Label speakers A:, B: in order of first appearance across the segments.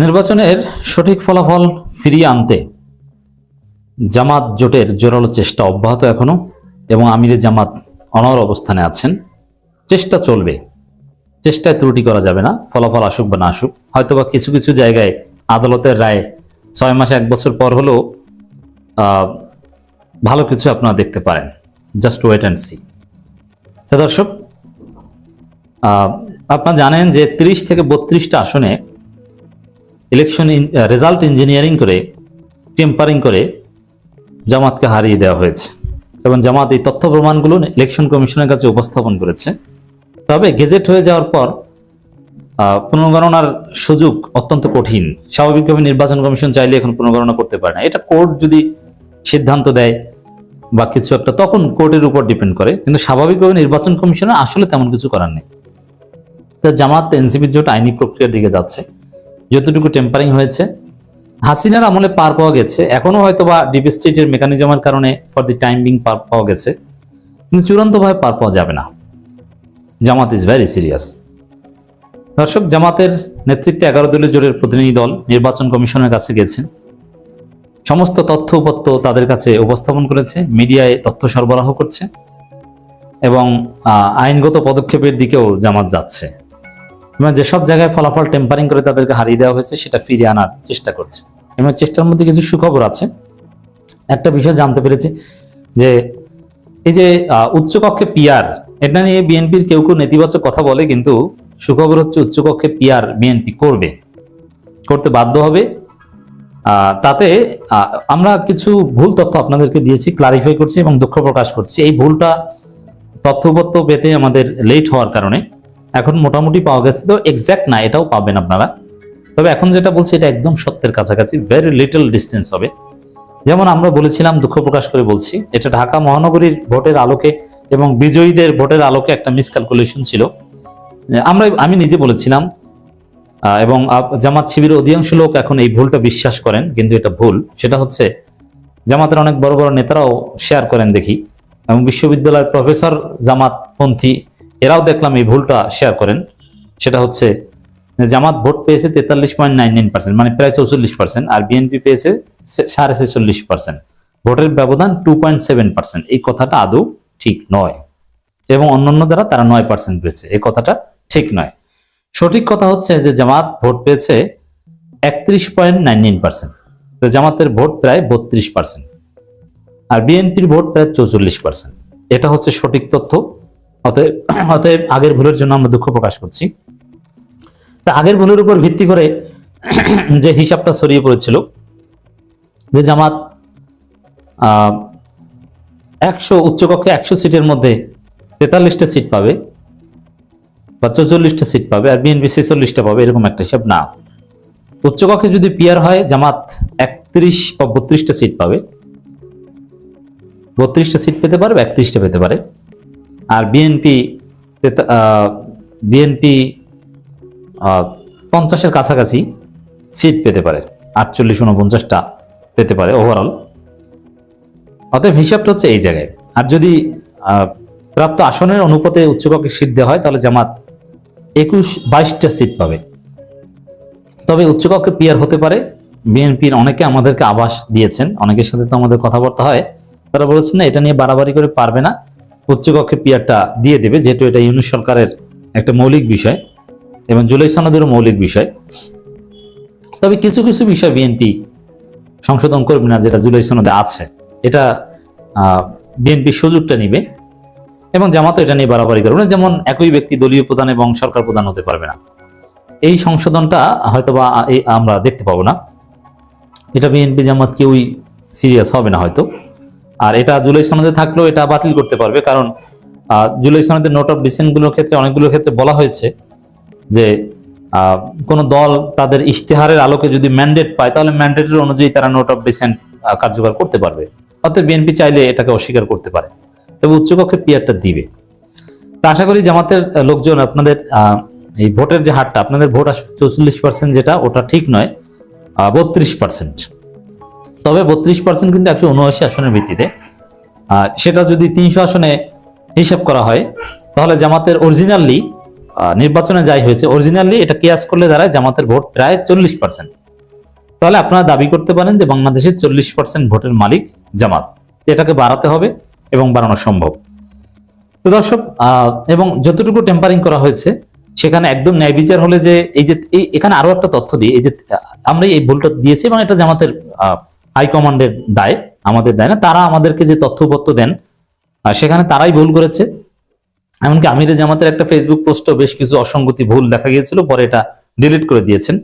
A: নির্বাচনের সঠিক ফলাফল ফিরিয়ে আনতে জামাত জোটের জোরালো চেষ্টা অব্যাহত এখনও এবং আমিরে জামাত অনর অবস্থানে আছেন। চেষ্টা চলবে। চেষ্টায় ত্রুটি করা যাবে না, ফলাফল আসুক বা না আসুক। হয়তোবা কিছু কিছু জায়গায় আদালতের রায় ছয় মাস এক বছর পর হলেও ভালো কিছু আপনারা দেখতে পারেন। Just wait and see. তো দর্শক আপনারা জানেন যে ত্রিশ থেকে বত্রিশটা আসনে ইলেকশন রেজাল্ট ইঞ্জিনিয়ারিং করে টেম্পারিং করে জামাতকে হারিয়ে দেওয়া হয়েছে। এবং জামাত এই তথ্য প্রমাণগুলো ইলেকশন কমিশনের কাছে উপস্থাপন করেছে। তবে গেজেট হয়ে যাওয়ার পর পুনর্গণনার সুযোগ অত্যন্ত কঠিন। স্বাভাবিকভাবে নির্বাচন কমিশন চাইলে এখন পুনর্গণনা করতে পারে না। এটা কোর্ট যদি সিদ্ধান্ত দেয় বা কিছু একটা, তখন কোর্টের উপর ডিপেন্ড করে। কিন্তু স্বাভাবিকভাবে নির্বাচন কমিশনের আসলে তেমন কিছু করার নেই। জামাত এনসিপির জোট আইনি প্রক্রিয়ার দিকে যাচ্ছে। যতটুকু টেম্পারিং হয়েছে। হাসিনার আমলে পার পাওয়া গেছে। এখনও হয়তো বা ডিপ স্টেটের মেকানিজমের কারণে ফর দি টাইম বিং পার পাওয়া গেছে। কিন্তু চূড়ান্তভাবে পার পাওয়া যাবে না। জামাত ইজ ভেরি সিরিয়াস দর্শক, জামাতের নেতৃত্বে এগারো দলীয় জোরের প্রতিনিধি দল নির্বাচন কমিশনের কাছে গেছেন সমস্ত তথ্য উপত্য তাদের কাছে উপস্থাপন করেছে। মিডিয়ায় তথ্য সরবরাহ করছে। এবং আইনগত পদক্ষেপের দিকেও জামাত যাচ্ছে। এবং যেসব জায়গায় ফলাফল টেম্পারিং করে তাদেরকে হারিয়ে দেওয়া হয়েছে, সেটা ফিরিয়ে আনার চেষ্টা করছে। এবং চেষ্টার মধ্যে কিছু সুখবর আছে। একটা বিষয় জানতে পেরেছি যে এই যে উচ্চকক্ষে পিয়ার এটা নিয়ে বিএনপির কেউ কেউ নেতিবাচক কথা বলে, কিন্তু সুখবর হচ্ছে উচ্চকক্ষে পিয়ার বিএনপি করবে। করতে বাধ্য হবে। তাতে আমরা কিছু ভুল তথ্য আপনাদেরকে দিয়েছি ক্লারিফাই করছি এবং দুঃখ প্রকাশ করছি। এই ভুলটা তথ্যপত্র পেতে আমাদের লেট হওয়ার কারণে। এখন মোটামুটি পাওয়া গেছে, তো এক্স্যাক্ট না, এটাও পাবেন আপনারা। তবে এখন যেটা বলছি, এটা একদম সত্যের কাছাকাছি ভেরি লিটল ডিস্টেন্স হবে। যেমন আমরা বলেছিলাম, দুঃখ প্রকাশ করে বলছি, এটা ঢাকা মহানগরীর ভোটের আলোকে এবং বিজয়ীদের ভোটের আলোকে একটা মিসক্যালকুলেশন ছিল। আমরা, আমি নিজে বলেছিলাম এবং জামাত শিবিরের অধিকাংশ লোক এখন এই ভুলটা বিশ্বাস করেন, কিন্তু এটা ভুল। সেটা হচ্ছে, জামাতের অনেক বড় বড় নেতারাও শেয়ার করেন দেখি, এবং বিশ্ববিদ্যালয়ের প্রফেসর জামাতপন্থী এরাও দেখলাম এই ভুলটা শেয়ার করেন। সেটা হচ্ছে, জামাত ভোট পেয়েছে তেতাল্লিশ পয়েন্ট নাইন নাইন পার্সেন্ট মানে প্রায় চৌচল্লিশ পার্সেন্ট, আর বিএনপি পেয়েছে সাড়ে ছেচল্লিশ পার্সেন্ট। ভোটের ব্যবধান টু পয়েন্ট সেভেন পার্সেন্ট এই কথাটা আদৌ ঠিক নয়। এবং অন্যান্য যারা, তারা নয় পার্সেন্ট পেয়েছে। এই কথাটা ঠিক নয়। সঠিক কথা হচ্ছে যে জামাত ভোট পেয়েছে একত্রিশ পয়েন্ট নাইন নাইন পার্সেন্ট। জামাতের ভোট প্রায় বত্রিশ পার্সেন্ট। আর বিএনপির ভোট প্রায় চৌচল্লিশ পার্সেন্ট। এটা হচ্ছে সঠিক তথ্য। অতএব অতএব আগের ভুলের জন্য আমরা দুঃখ প্রকাশ করছি। তা আগের ভুলের উপর ভিত্তি করে যে হিসাবটা ছড়িয়ে পড়েছিল, যে জামাত একশো, উচ্চকক্ষে একশো সিটের মধ্যে তেতাল্লিশটা সিট পাবে বা চৌচল্লিশটা সিট পাবে আর বিএনপি ছেচল্লিশটা পাবে, এরকম একটা হিসাব। না, উচ্চকক্ষে যদি পিয়ার হয়, জামাত একত্রিশ বা বত্রিশটা সিট পাবে। বত্রিশটা সিট পেতে পারে বা একত্রিশটা পেতে পারে। আর বিএনপি বিএনপি পঞ্চাশের কাছাকাছি সিট পেতে পারে। আটচল্লিশ উনপঞ্চাশটা পেতে পারে ওভারঅল অতএব হিসাবটা হচ্ছে এই জায়গায়। আর যদি প্রাপ্ত আসনের অনুপাতে উচ্চকক্ষে সিট দেওয়া হয়, তাহলে জামাত একুশ, বাইশটা সিট পাবে। তবে উচ্চকক্ষে পিয়ার হতে পারে। বিএনপির অনেকে আমাদেরকে আবাস দিয়েছেন। অনেকের সাথে তো আমাদের কথাবার্তা হয়। তারা বলেছেন, না, এটা নিয়ে বাড়াবাড়ি করে পারবে না। উচ্চকক্ষে পিয়ারটা দিয়ে দেবে, যেহেতু এটা ইউনিট সরকারের একটা মৌলিক বিষয় এবং জুলাই সনদেরও মৌলিক বিষয়। তবে কিছু কিছু বিষয় বিএনপি সংশোধন করবে না, যেটা জুলাই সনদে আছে। এটা বিএনপি সুযোগটা নিবে এবং জামাতও এটা নিয়ে বাড়াবাড়ি করবে না, যেমন একই ব্যক্তি দলীয় প্রধান এবং সরকার প্রধান হতে পারবে না। এই সংশোধনটা হয়তোবা আমরা দেখতে পাবো না। এটা বিএনপি জামাত কেউই সিরিয়াস হবে না হয়তো। আর এটা জুলাই সনদে থাকলেও এটা বাতিল করতে পারবে, কারণ জুলাই সনদের নোট অফ ডিসেন্টগুলোর ক্ষেত্রে অনেকগুলো ক্ষেত্রে বলা হয়েছে যে কোনো দল তাদের ইশতেহারের আলোকে যদি ম্যান্ডেট পায়, তাহলে ম্যান্ডেটের অনুযায়ী তারা নোট অফ ডিসেন্ট কার্যকর করতে পারবে। অর্থাৎ বিএনপি চাইলে এটাকে অস্বীকার করতে পারে। তবে উচ্চকক্ষে পিয়ারটা দিবে। তা আশা করি জামাতের লোকজন আপনাদের এই ভোটের যে হারটা, আপনাদের ভোট আসবে চৌচল্লিশ পার্সেন্ট যেটা, ওটা ঠিক নয় বত্রিশ পার্সেন্ট তবে বত্রিশ পার্সেন্ট কিন্তু একশো উনআশি আসনের ভিত্তিতে। আর সেটা যদি তিনশো আসনে হিসাব করা হয়, তাহলে জামাতের অরিজিনালি নির্বাচনে যাই হয়েছে অরিজিনালি এটা কেয়াস করলে দাঁড়ায় জামাতের ভোট প্রায় চল্লিশ পার্সেন্ট তাহলে আপনারা দাবি করতে পারেন যে বাংলাদেশের চল্লিশ পার্সেন্ট ভোটের মালিক জামাত। এটাকে বাড়াতে হবে এবং বাড়ানো সম্ভব। তো দর্শক এবং যতটুকু টেম্পারিং করা হয়েছে, সেখানে একদম ন্যায় বিচার হলে যে এই যে এখানে আরও একটা তথ্য দিই, এই যে আমরা এই ভুলটা দিয়েছি এবং এটা জামাতের হাইকমান্ডের দায় আমাদের দায় না। তারা আমাদেরকে যে তথ্যপত্র দেন সেখানে তারাই ভুল করেছে। এমনকি আমিরে জামাতের একটা ফেসবুক পোস্টও বেশ কিছু অসঙ্গতি ভুল দেখা গিয়েছিল, পরে এটা ডিলিট করে দিয়েছেন।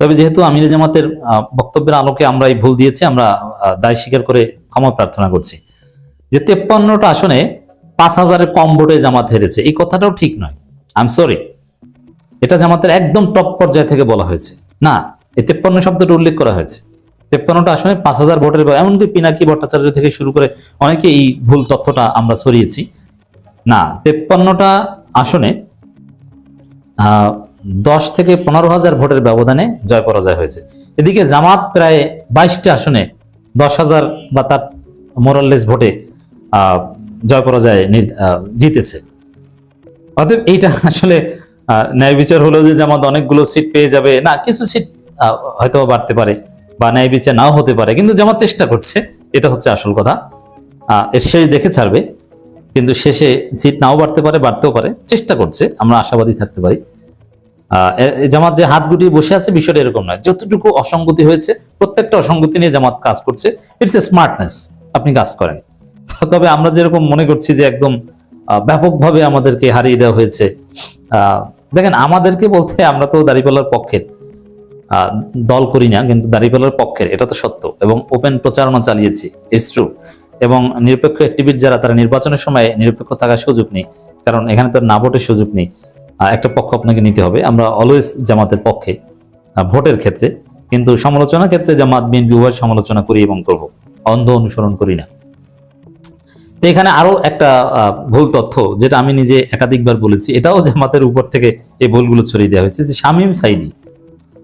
A: তবে যেহেতু আমিরে জামাতের বক্তব্যের আলোকে আমরা এই ভুল দিয়েছি, আমরা দায় স্বীকার করে ক্ষমা প্রার্থনা করছি। যে তেপ্পান্নটা আসনে পাঁচ হাজারের কম ভোটে জামাত হেরেছে, এই কথাটাও ঠিক নয়। আই এম সরি এটা জামাতের একদম টপ পর্যায় থেকে বলা হয়েছে। না, এই তেপ্পান্ন শব্দটা উল্লেখ করা হয়েছে। তেপ্পান্নটা আসনে পাঁচ হাজার ভোটের এমনকি পিনাকি ভট্টাচার্য থেকে শুরু করে অনেকে এই ভুল তথ্যটা আমরা ছড়িয়েছি। না, তেপ্পান্নটা আসনে দশ থেকে পনেরো হাজার ভোটের ব্যবধানে জয় পরাজয় হয়েছে। এদিকে জামাত প্রায় বাইশটা আসনে দশ হাজার বা তার মোরাললেস ভোটে জয় পরাজয় জিতেছে। অতএব এইটা আসলে ন্যায় বিচার হলো যে জামাত অনেকগুলো সিট পেয়ে যাবে, না, কিছু সিট হয়তো বাড়তে পারে। বা ন্যায় বিচার নাও হতে পারে কিন্তু জামাত চেষ্টা করছে এটা হচ্ছে আসল কথা। এর শেষ দেখে ছাড়বে কিন্তু শেষে সিট নাও বাড়তে পারে বাড়তেও পারে চেষ্টা করছে আমরা আশাবাদী থাকতে পারি। জামাত যে হাত গুটিয়ে বসে আছে বিষয়টা এরকম নয়। যতটুকু অসঙ্গতি হয়েছে প্রত্যেকটা অসঙ্গতি নিয়ে জামাত কাজ করছে ইটস এ স্মার্টনেস আপনি কাজ করেন। তবে আমরা যেরকম মনে করছি যে একদম ব্যাপকভাবে আমাদেরকে হারিয়ে দেওয়া হয়েছে দেখেন আমাদেরকে বলতে আমরা তো দাঁড়িপাল্লার পক্ষের আহ, দল করি না, কিন্তু দাঁড়িপাল্লার পক্ষের, এটা তো সত্য। এবং ওপেন প্রচারণা চালিয়েছি ইটস ট্রু এবং নিরপেক্ষ অ্যাক্টিভিস্ট যারা, তারা নির্বাচনের সময় নিরপেক্ষ থাকার সুযোগ নেই। কারণ এখানে তো না ভোটের সুযোগ নেই। একটা পক্ষ আপনাকে নিতে হবে। আমরা অলওয়েজ জামাতের পক্ষে ভোটের ক্ষেত্রে। কিন্তু সমালোচনার ক্ষেত্রে জামাত, বিএনপি উভয় সমালোচনা করি এবং করব। অন্ধ অনুসরণ করি না। তো এখানে আরও একটা ভুল তথ্য, যেটা আমি নিজে একাধিকবার বলেছি। এটাও জামাতের উপর থেকে এই ভুলগুলো ছড়িয়ে দেওয়া হয়েছে যে শামীম সাইদি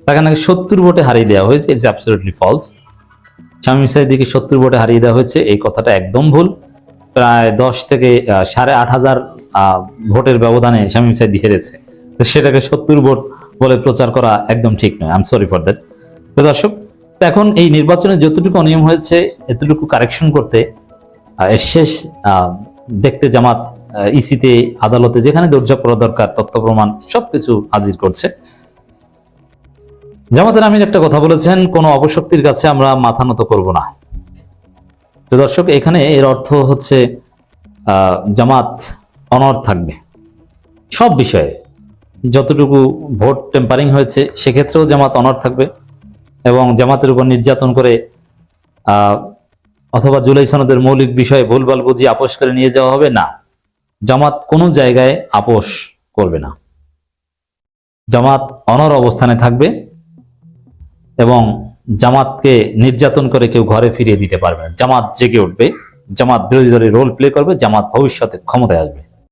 A: তাকে নাকি সত্তর ভোটে হারিয়ে দেওয়া হয়েছে ইটস অ্যাবসলিউটলি ফলস শামীম সাইদিকে সত্তর ভোটে হারিয়ে দেওয়া হয়েছে, এই কথাটা একদম ভুল। প্রায় দশ থেকে সাড়ে আট হাজার ভোটের ব্যবধানে শামীম সাইদি হেরেছে। তো সেটাকে সত্তর ভোট বলে প্রচার করা একদম ঠিক নয়। I am sorry for that তো দর্শক এখন এই নির্বাচনে যতটুকু অনিয়ম হয়েছে, এতটুকু কারেকশন করতে শেষ দেখতে জামাত ইসিতে, আদালতে যেখানে দরজা করা দরকার, তথ্য প্রমাণ সবকিছু হাজির করছে। জামাতের আমির একটা কথা বলেছেন, কোনো অপশক্তির কাছে আমরা মাথা নত করব না। তো দর্শক, এখানে এর অর্থ হচ্ছে জামাত অনর থাকবে। সব বিষয়ে যতটুকু ভোট টেম্পারিং হয়েছে, সেক্ষেত্রেও জামাত অনর থাকবে এবং জামাতের উপর নির্যাতন করে অথবা জুলাই সনদের মৌলিক বিষয়ে ভুলভাল বুঝিয়ে আপোষ করে নিয়ে যাওয়া হবে না। জামাত কোনো জায়গায় আপোষ করবে না। জামাত অনর অবস্থানে থাকবে। এবং জামাতকে নির্যাতন করে কেউ ঘরে ফিরিয়ে দিতে পারবে না। জামাত জেগে উঠবে, জামাত বিরোধী দলের রোল প্লে করবে, জামাত ভবিষ্যতে ক্ষমতায় আসবে।